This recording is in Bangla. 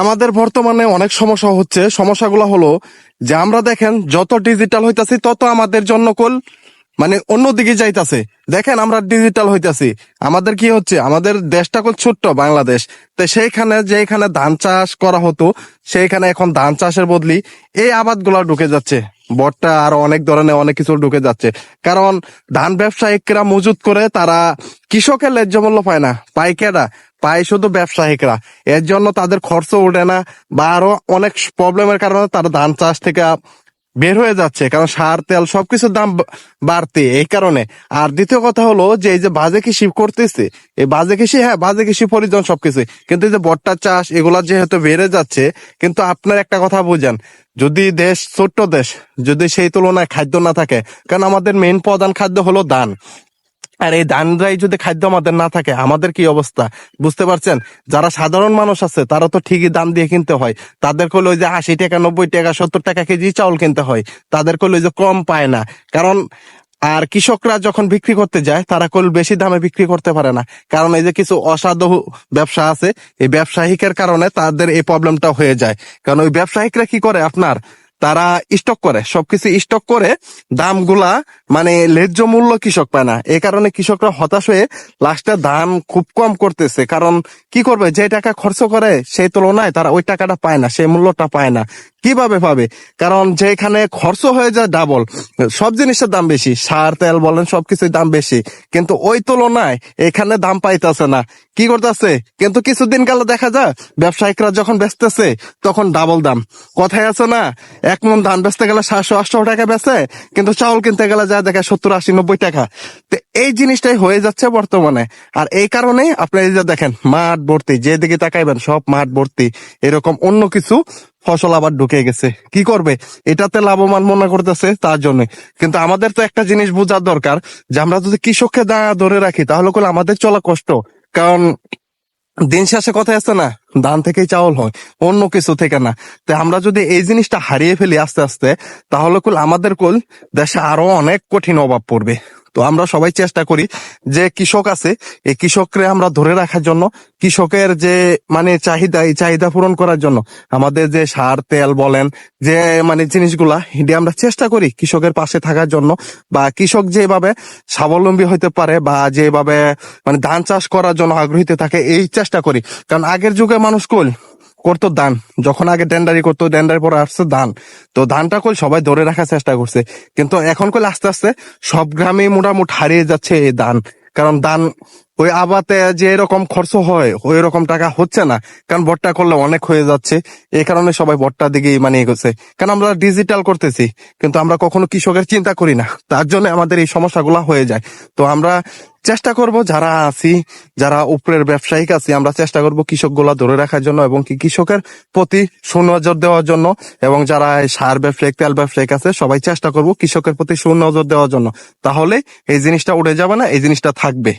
আমাদের বর্তমানে অনেক সমস্যা হচ্ছে। সমস্যাগুলো হলো যে আমরা দেখেন, যত ডিজিটাল হইতাছি, তত আমাদের জন্য কল মানে অন্যদিকে যাইতাছে। দেখেন, আমরা ডিজিটাল হইতাছি। আমাদের কি হচ্ছে? আমাদের দেশটা কল ছোট্ট, বাংলাদেশ। তো সেইখানে যেখানে ধান চাষ করা হতো, সেইখানে এখন ধান চাষের বদলি এই আবাদগুলা ঢুকে যাচ্ছে। বটটা আর অনেক ধরনের অনেক কিছু ঢুকে যাচ্ছে। কারণ ধান ব্যবসায়িকরা মজুত করে তারা কৃষকের ন্যায্য মূল্য পায় না পাইকাররা পায় শুধু ব্যবসায়িকরা। এর জন্য তাদের খরচ ওঠে না বা আরও অনেক প্রবলেমের কারণে তারা ধান চাষ থেকে বের হয়ে যাচ্ছে, কারণ সার, তেল সবকিছুর দাম বাড়তে এই কারণে। আর দ্বিতীয় কথা হলো যে, এই যে বাজে কৃষি করতেছে, এই বাজে কৃষি হ্যাঁ বাজে কৃষি পরিজন সবকিছু, কিন্তু এই যে বট্টা চাষ, এগুলা যেহেতু বেড়ে যাচ্ছে, কিন্তু আপনার একটা কথা বুঝেন, যদি দেশ, ছোট্ট দেশ, যদি সেই তুলনায় খাদ্য না থাকে, কারণ আমাদের মেন প্রধান খাদ্য হলো ধান। আর এই ধানরাই যদি খাদ্য আমাদের না থাকে, আমাদের কি অবস্থা? বুঝতে পারছেন? যারা সাধারণ মানুষ আছে, তারা তো ঠিকই দাম দিয়ে কিনতে হয়। তাদের ওই যে আশি টাকা, নব্বই টাকা, সত্তর টাকা কেজি চাউল কিনতে হয় তাদের ওই যে কম পায় না। কারণ, আর কৃষকরা যখন বিক্রি করতে যায়, তারা কল বেশি দামে বিক্রি করতে পারে না। কারণ এই যে কিছু অসাধু ব্যবসা আছে, এই ব্যবসায়িকের কারণে তাদের এই প্রবলেমটা হয়ে যায়। কারণ ওই ব্যবসায়িকরা কি করে আপনার? তারা স্টক করে, সবকিছু স্টক করে, দামগুলা মানে ন্যায্য মূল্য কৃষক পায় না। এ কারণে কৃষকরা হতাশ হয়ে লাস্টে দাম খুব কম করতেছে। কারণ কি করবে? যে টাকা খরচ করে সেই তুলনায় তারা ওই টাকাটা পায় না, সেই মূল্যটা পায় না। কীভাবে পাবে? কারণ যেখানে খরচ হয়ে যায় ডাবল সব জিনিসের দাম বেশি। সার, তেল বলেন, সবকিছুর দাম বেশি। কিন্তু ওই তুলনায় এখানে দাম পাইতেছে না। কি করতেছে? কিন্তু কিছুদিন গেলে দেখা যায়, ব্যবসায়িকরা যখন বেচতেছে, তখন ডাবল দাম। কথায় আছে না, এক মন ধান বেচতে গেলে সাতশো আটশো টাকা বেচে, কিন্তু চাউল কিনতে গেলে যা দেখা সত্তর আশি নব্বই টাকা। তো এই জিনিসটাই হয়ে যাচ্ছে বর্তমানে। আর এই কারণেই আপনি এই যে দেখেন, মাঠ ভর্তি, যেদিকে তাকাইবেন সব মাঠ ভর্তি, এরকম অন্য কিছু ফসল আবার ঢুকে গেছে। কি করবে? এটাতে লাভবান মনে করতেছে তার জন্য। কিন্তু আমাদের তো একটা জিনিস বোঝার দরকার, যে আমরা যদি কৃষককে দা- ধরে রাখি, তাহলে করে আমাদের চলা কষ্ট। কারণ দিন শেষে কথা আছে না, ধান থেকেই চাউল হয়, অন্য কিছু থেকে না। তো আমরা যদি এই জিনিসটা হারিয়ে ফেলি আস্তে আস্তে, তাহলে কুল আমাদের কুল দেশে আরও অনেক কঠিন অভাব পড়বে। তো আমরা সবাই চেষ্টা করি যে কৃষক আছে, এই কৃষককে আমরা ধরে রাখার জন্য, কৃষকের যে মানে চাহিদা, এই চাহিদা পূরণ করার জন্য আমাদের যে সার, তেল বলেন, যে মানে জিনিসগুলা, এটি আমরা চেষ্টা করি কৃষকের পাশে থাকার জন্য বা কৃষক যেভাবে স্বাবলম্বী হতে পারে বা যেভাবে মানে ধান চাষ করার জন্য আগ্রহীতে থাকে, এই চেষ্টা করি। কারণ আগের যুগে মানুষ কল করতো দান। যখন আগে ডেন্ডারি করতো ডেন্ডারি পরে আসছে দান। তো ধানটা কই সবাই ধরে রাখার চেষ্টা করছে। কিন্তু এখন কই আস্তে আস্তে সব গ্রামে মোটামুটি হারিয়ে যাচ্ছে এই দান। কারণ ধান ওই আবাতে যে এরকম খরচ হয়, ওই রকম টাকা হচ্ছে না। কারণ বট্টা করলে অনেক হয়ে যাচ্ছে। এই কারণে সবাই বট্টার দিকে মানে এগোচ্ছে কারণ আমরা ডিজিটাল করতেছি, কিন্তু আমরা কখনো কৃষকের চিন্তা করি না। তার জন্য আমাদের এই সমস্যাগুলো হয়ে যায়। তো আমরা চেষ্টা করব, যারা আছি, যারা উপরের ব্যবসায়িক আছি, আমরা চেষ্টা করব কৃষকগুলা ধরে রাখার জন্য এবং কি কৃষকের প্রতি সুনজর দেওয়ার জন্য এবং যারা সার ব্যবসায়িক, তেল ব্যবসায়িক আছে, সবাই চেষ্টা করব কৃষকের প্রতি সুনজর দেওয়ার জন্য। তাহলে এই জিনিসটা উঠে যাবে না, এই জিনিসটা থাকবে।